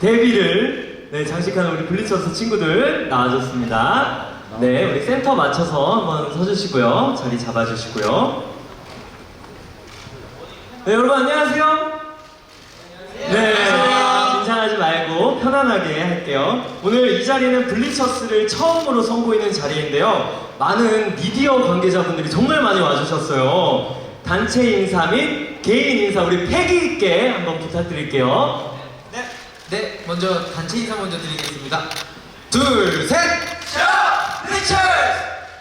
데뷔를 네, 장식하는 우리 블리처스 친구들 나와줬습니다. 네, 우리 센터 맞춰서 한번 서주시고요. 자리 잡아주시고요. 네, 여러분 안녕하세요. 네, 긴장하지 말고 편안하게 할게요. 오늘 이 자리는 블리처스를 처음으로 선보이는 자리인데요. 많은 미디어 관계자분들이 정말 많이 와주셨어요. 단체 인사 및 개인 인사 우리 패기 있게 한번 부탁드릴게요. 네, 네, 먼저 단체 인사 먼저 드리겠습니다. 둘, 셋! 자, 리처스!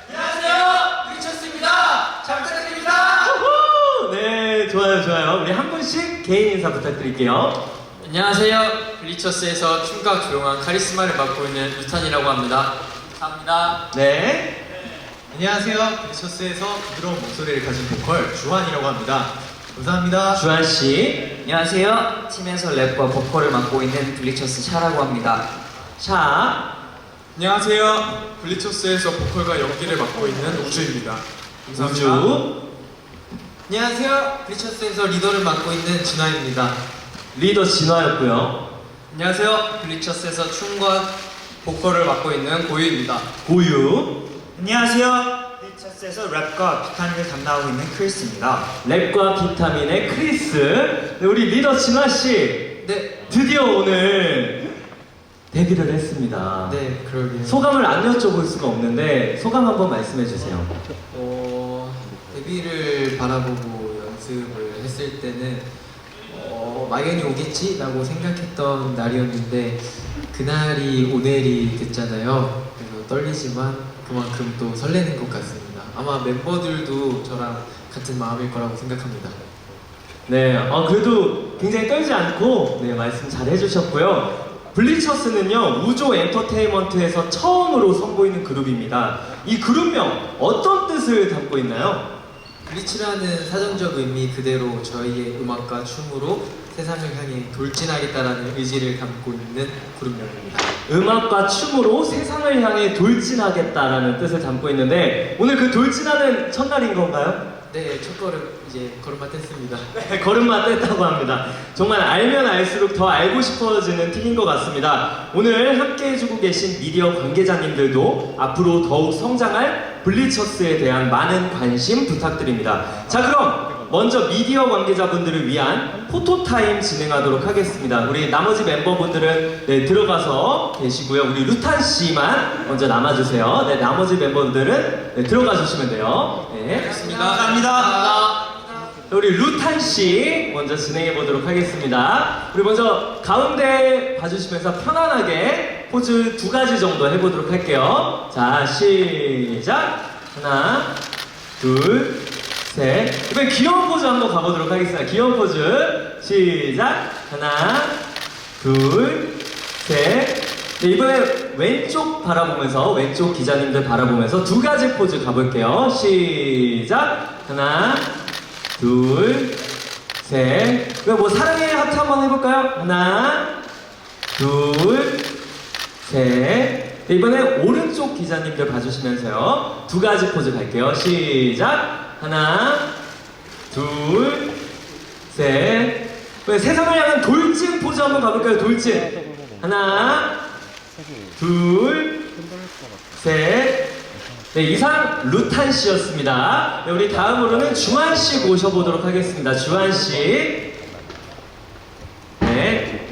안녕하세요, 리처스입니다. 잘 부탁드립니다. 우후! 네, 좋아요, 좋아요. 우리 한 분씩 개인 인사 부탁드릴게요. 안녕하세요, 리처스에서 춤과 조용한 카리스마를 맡고 있는 루탄이라고 합니다. 감사합니다. 네, 안녕하세요. 리처스에서 부드러운 목소리를 가진 보컬 주한이라고 합니다. 감사합니다. 주한 씨. 안녕하세요. 팀에서 랩과 보컬을 맡고 있는 블리처스 샤라고 합니다. 자, 안녕하세요. 블리처스에서 보컬과 연기를 맡고 있는 우주입니다. 감사합니다. 우주. 안녕하세요, 리처스에서 리더를 맡고 있는 진화입니다. 리더 진화였고요. 안녕하세요, 블리처스에서 춤과 보컬을 맡고 있는 고유입니다. 고유. 안녕하세요. 리처스에서 랩과 비타민을 담당하고 있는 크리스입니다. 랩과 비타민의 크리스. 네, 우리 리더 진화 씨. 네, 드디어 오늘 데뷔를 했습니다. 네, 그러게요. 소감을 안 여쭤볼 수가 없는데 소감 한번 말씀해 주세요. 어, 데뷔를 바라보고 연습을 했을 때는 어, 막연히 오겠지라고 생각했던 날이었는데 그날이 오늘이 됐잖아요. 그래서 떨리지만 그만큼 또 설레는 것 같습니다. 아마 멤버들도 저랑 같은 마음일 거라고 생각합니다. 네, 어, 그래도 굉장히 떨지 않고 네, 말씀 잘 해주셨고요. 블리처스는요, 우조 엔터테인먼트에서 처음으로 선보이는 그룹입니다. 이 그룹명 어떤 뜻을 담고 있나요? 블리츠라는 사전적 의미 그대로 저희의 음악과 춤으로 세상을 향해 돌진하겠다라는 의지를 담고 있는 그룹명입니다. 음악과 춤으로 세상을 향해 돌진하겠다라는 뜻을 담고 있는데 오늘 그 돌진하는 첫날인 건가요? 네, 첫 걸음 이제 걸음마 뗐습니다. 네, 걸음마 뗐다고 합니다. 정말 알면 알수록 더 알고 싶어지는 팀인 것 같습니다. 오늘 함께 해주고 계신 미디어 관계자님들도 앞으로 더욱 성장할 블리처스에 대한 많은 관심 부탁드립니다. 자, 그럼 먼저 미디어 관계자분들을 위한 포토타임 진행하도록 하겠습니다. 우리 나머지 멤버분들은 네, 들어가서 계시고요. 우리 루탄 씨만 먼저 남아주세요. 네, 나머지 멤버들은 네, 들어가 주시면 돼요. 네. 감사합니다. 우리 루탄 씨 먼저 진행해 보도록 하겠습니다. 우리 먼저 가운데 봐주시면서 편안하게 포즈 두 가지 정도 해보도록 할게요. 자, 시작. 하나, 둘, 셋. 이번에 귀여운 포즈 한번 가보도록 하겠습니다. 귀여운 포즈. 시작. 하나, 둘, 셋. 네, 이번에 왼쪽 바라보면서, 왼쪽 기자님들 바라보면서 두 가지 포즈 가볼게요. 시작. 하나, 둘, 셋. 그럼 뭐 사랑의 하트 한번 해볼까요? 하나, 둘, 셋. 네, 이번에 오른쪽 기자님들 봐주시면서요. 두 가지 포즈 갈게요. 시작. 하나, 둘, 셋. 이번에 세상을 향한 돌진 포즈 한번 가볼까요? 돌진. 하나, 둘, 셋. 네, 이상 루탄 씨였습니다. 네, 우리 다음으로는 주한 씨 모셔보도록 하겠습니다. 주한 씨. 네.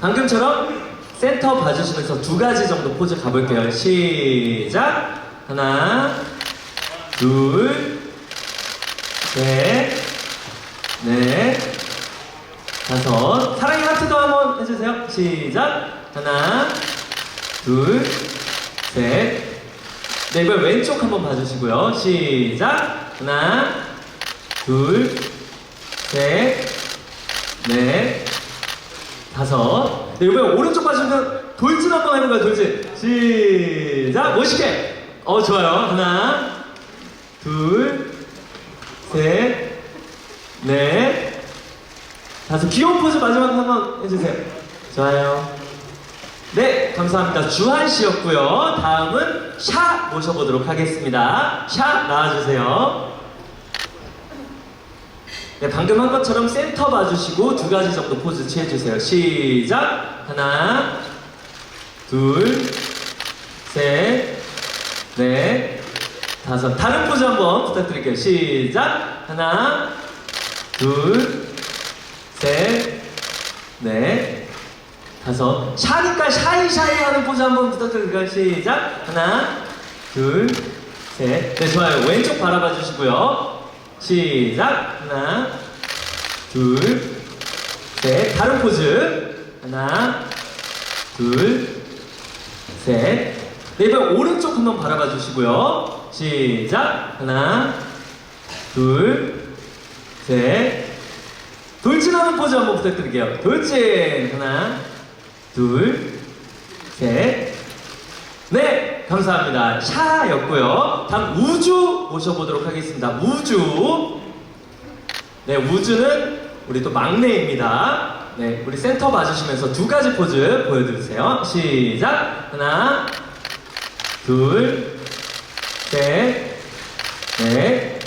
방금처럼 센터 봐주시면서 두 가지 정도 포즈 가볼게요. 시작. 하나, 둘, 셋, 넷, 다섯. 사랑의 하트도 한번 해주세요. 시작. 하나, 둘, 셋. 네, 이번 왼쪽 한번 봐주시고요. 시작. 하나, 둘, 셋, 넷, 다섯. 네, 이번 오른쪽 봐주시면 돌진 한번 해볼까요? 돌진. 시작. 멋있게. 어, 좋아요. 하나, 둘, 셋, 넷, 다섯. 귀여운 포즈 마지막 한번 해주세요. 좋아요. 네, 감사합니다. 주한 씨였고요. 다음은 샤 모셔보도록 하겠습니다. 샤 나와주세요. 네, 방금 한 것처럼 센터 봐주시고 두 가지 정도 포즈 취해주세요. 시작. 하나, 둘, 셋, 넷, 다섯. 다른 포즈 한번 부탁드릴게요. 시작. 하나, 둘, 셋, 넷, 다섯. 샤니까 샤이샤이 하는 포즈 한번 부탁드릴까요? 시작. 하나, 둘, 셋. 네, 좋아요. 왼쪽 바라봐 주시고요. 시작. 하나, 둘, 셋. 다른 포즈. 하나, 둘, 셋. 네, 이번 오른쪽 한번 바라봐 주시고요. 시작. 하나, 둘, 셋. 돌진하는 포즈 한번 부탁드릴게요. 돌진. 하나, 둘, 셋. 네, 감사합니다. 샤였고요. 다음 우주 모셔보도록 하겠습니다. 우주. 네, 우주는 우리 또 막내입니다. 네, 우리 센터 봐주시면서 두 가지 포즈 보여주세요. 시작. 하나, 둘, 셋, 넷,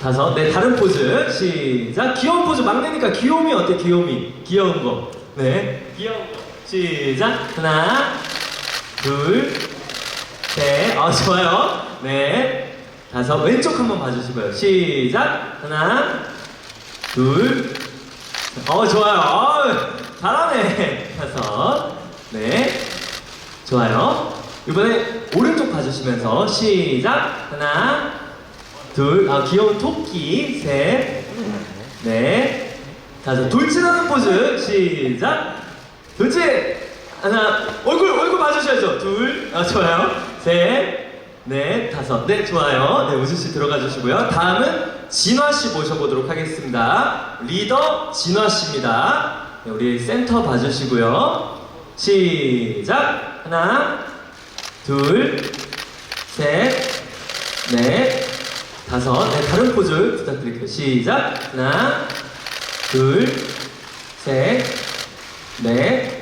다섯. 네, 다른 포즈. 시작. 귀여운 포즈. 막내니까 귀요미 어때? 귀요미. 귀여운 거. 네, 귀여운 거. 시작. 하나, 둘, 셋. 아, 좋아요. 네. 다섯. 왼쪽 한번 봐주시고요. 시작. 하나, 둘. 어, 좋아요. 어, 잘하네. 다섯. 네. 좋아요. 이번에 오른쪽 봐주시면서 시작. 하나, 둘. 아, 귀여운 토끼. 셋. 네. 다섯. 돌진하는 포즈. 시작. 돌진. 하나. 얼굴, 얼굴 봐주셔야죠. 둘. 아, 좋아요. 셋. 넷. 다섯. 네, 좋아요. 네, 우주씨 들어가 주시고요. 다음은 진화 씨 모셔보도록 하겠습니다. 리더 진화 씨입니다. 네, 우리 센터 봐주시고요. 시작. 하나. 둘. 셋. 넷. 다섯. 네, 다른 포즈 부탁드릴게요. 시작. 하나. 둘. 셋. 넷.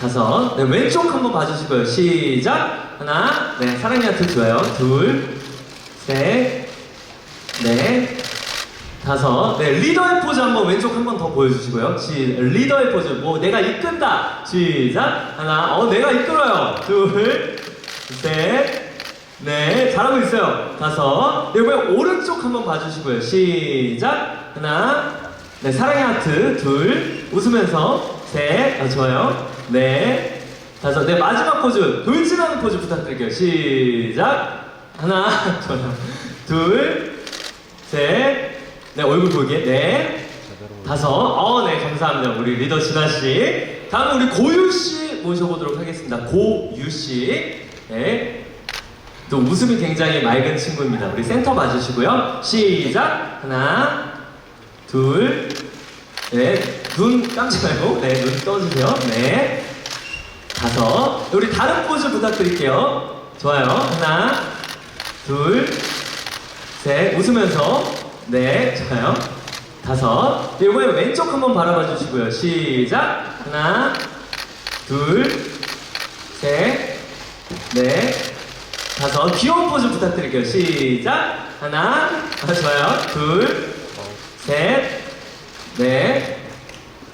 다섯. 네, 왼쪽 한번 봐주시고요. 시작. 하나. 네, 사랑이 하트 좋아요. 둘. 셋. 넷. 다섯. 네, 리더의 포즈 한번 왼쪽 한번 더 보여주시고요. 시, 리더의 포즈. 뭐, 내가 이끈다. 시작. 하나. 어, 내가 이끌어요. 둘. 셋. 네, 잘하고 있어요. 다섯. 네, 이번에 오른쪽 한번 봐주시고요. 시작. 하나. 네, 사랑의 하트. 둘. 웃으면서. 셋. 아, 좋아요. 네. 다섯. 네, 마지막 포즈. 돌진하는 포즈 부탁드릴게요. 시작. 하나. 좋아요. 둘. 셋. 네, 얼굴 보이게. 네. 다섯. 어, 네, 감사합니다. 우리 리더 진아 씨. 다음 우리 고유 씨 모셔보도록 하겠습니다. 고유 씨. 네. 또 웃음이 굉장히 맑은 친구입니다. 우리 센터 봐주시고요. 시작. 하나, 둘, 넷. 눈 깜지 말고, 네, 눈 떠주세요. 네. 다섯. 우리 다른 포즈 부탁드릴게요. 좋아요. 하나, 둘, 셋. 웃으면서. 네, 좋아요. 다섯. 네, 이번에 왼쪽 한번 바라봐 주시고요. 시작. 하나, 둘, 셋, 넷, 다섯. 귀여운 포즈 부탁드릴게요. 시작. 하나, 아, 좋아요. 둘, 셋, 넷,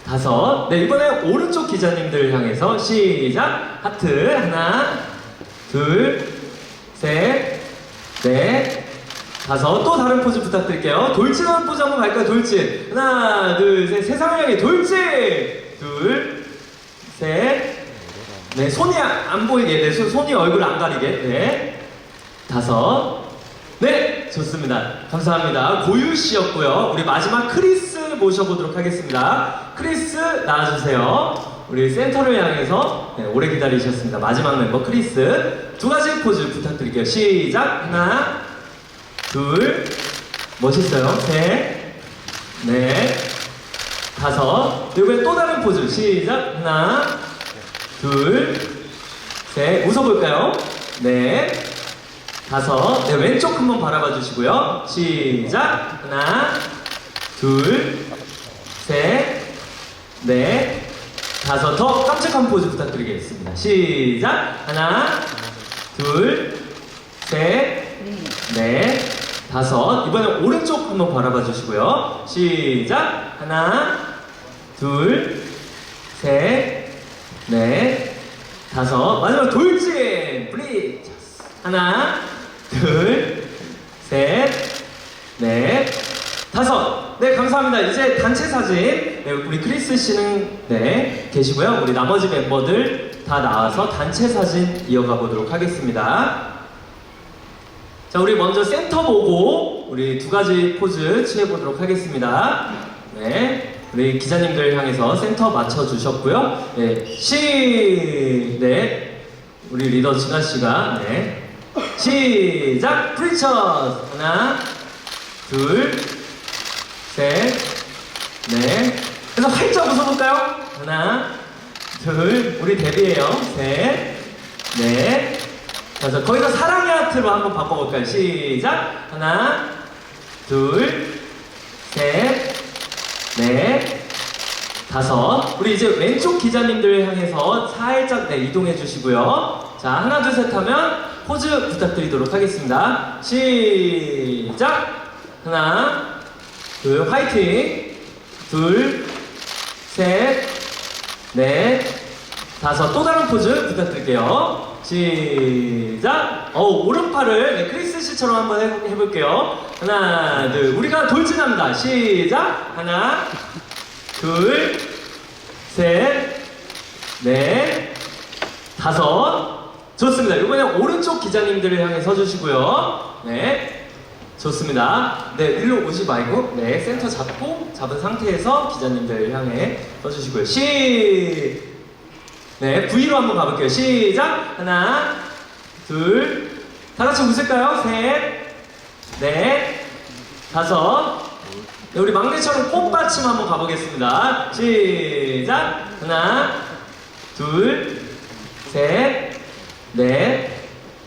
다섯. 네, 이번에 오른쪽 기자님들 향해서 시작. 하트. 하나, 둘, 셋, 넷, 다섯. 또 다른 포즈 부탁드릴게요. 돌진하는 포즈 한번 갈까요? 돌진. 하나, 둘, 셋. 세상을 향해 돌진. 둘, 셋. 네, 손이 안 보이게. 네, 손, 손이 얼굴 안 가리게. 네. 다섯. 네, 좋습니다. 감사합니다. 고유 씨였고요. 우리 마지막 크리스 모셔보도록 하겠습니다. 크리스 나와주세요. 우리 센터를 향해서 네, 오래 기다리셨습니다. 마지막 멤버 크리스. 두 가지 포즈 부탁드릴게요. 시작. 하나, 둘, 멋있어요. 셋, 넷, 다섯. 이번에 또 다른 포즈. 시작. 하나, 둘, 셋. 웃어볼까요? 넷, 다섯. 네, 왼쪽 한번 바라봐 주시고요. 시작. 하나, 둘, 셋, 넷, 다섯. 더 깜찍한 포즈 부탁드리겠습니다. 시작. 하나, 둘, 셋, 넷, 다섯. 이번엔 오른쪽 한번 바라봐 주시고요. 시작. 하나, 둘, 셋, 넷, 다섯. 마지막 돌진. 블리츠. 하나, 둘, 셋, 넷, 다섯. 네, 감사합니다. 이제 단체 사진. 네, 우리 크리스 씨는 네, 계시고요. 우리 나머지 멤버들 다 나와서 단체 사진 이어가 보도록 하겠습니다. 자, 우리 먼저 센터 보고 우리 두 가지 포즈 취해 보도록 하겠습니다. 네. 우리 기자님들 향해서 센터 맞춰 주셨고요. 네. 시 네. 우리 리더 진아 씨가 네. 시작. 프리처 하나, 둘, 셋, 넷. 그래서 활짝 웃어볼까요? 하나, 둘, 우리 데뷔해요. 셋, 넷, 다섯. 거기서 사랑의 하트로 한번 바꿔볼까요? 시작. 하나, 둘, 셋, 넷, 다섯. 우리 이제 왼쪽 기자님들 향해서 살짝 네, 이동해 주시고요. 자, 하나, 둘, 셋 하면 포즈 부탁드리도록 하겠습니다. 시작. 하나, 둘, 화이팅. 둘, 셋, 넷, 다섯. 또 다른 포즈 부탁드릴게요. 시작. 어, 오른팔을 네, 크리스 씨처럼 한번 해, 해볼게요. 하나, 둘. 우리가 돌진합니다. 시작. 하나, 둘, 셋, 넷, 다섯. 좋습니다. 이번엔 오른쪽 기자님들을 향해 서주시고요. 네. 좋습니다. 네, 일로 오지 말고, 네, 센터 잡고, 잡은 상태에서 기자님들 향해 서주시고요. 시, 네, V로 한번 가볼게요. 시작! 하나, 둘, 다 같이 웃을까요? 셋, 넷, 다섯. 네, 우리 막내처럼 꽃받침 한번 가보겠습니다. 시작! 하나, 둘, 셋, 넷,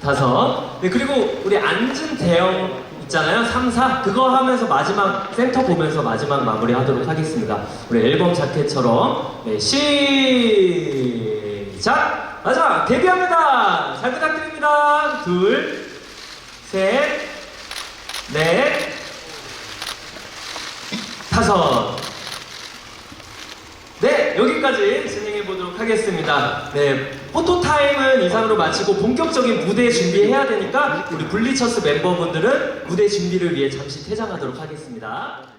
다섯. 네, 그리고 우리 앉은 대형 있잖아요. 3, 4. 그거 하면서 마지막 센터 보면서 마지막 마무리 하도록 하겠습니다. 우리 앨범 자켓처럼. 네, 시 작! 마지막 데뷔합니다! 잘 부탁드립니다. 둘, 셋, 넷, 다섯. 네, 여기까지 진행해 보도록 하겠습니다. 네, 포토 타임은 이상으로 마치고 본격적인 무대 준비해야 되니까 우리 블리처스 멤버분들은 무대 준비를 위해 잠시 퇴장하도록 하겠습니다.